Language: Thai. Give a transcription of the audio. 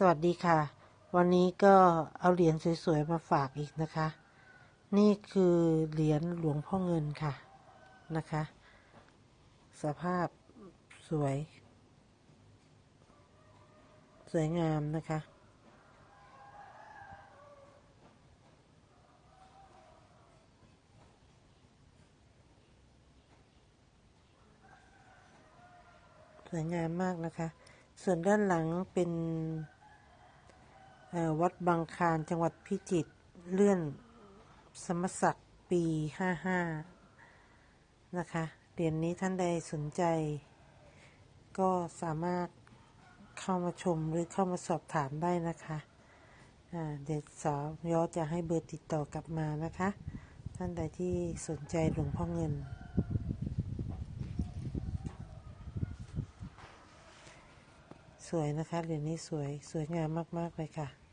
สวัสดีค่ะ วันนี้ก็เอาเหรียญสวยๆมาฝากอีกนะคะ นี่คือเหรียญหลวงพ่อเงินค่ะนะคะ สภาพสวย สวยงามนะคะ สวยงามมากนะคะ ส่วนด้านหลังเป็น วัดบางคารจังหวัดพิจิตรเลื่อนสมศักดิ์ปี 55 นะคะเหรียญนนี้ท่านใดสนใจ ก็สามารถเข้ามาชมหรือเข้ามาสอบถามได้นะคะเดี๋ยวสาวยอดจะให้เบอร์ติดต่อกลับมานะคะ ท่านใดที่สนใจหลวงพ่อเงิน สวยนะคะเหรียญนี้สวยสวยงามมาก ๆ เลยค่ะ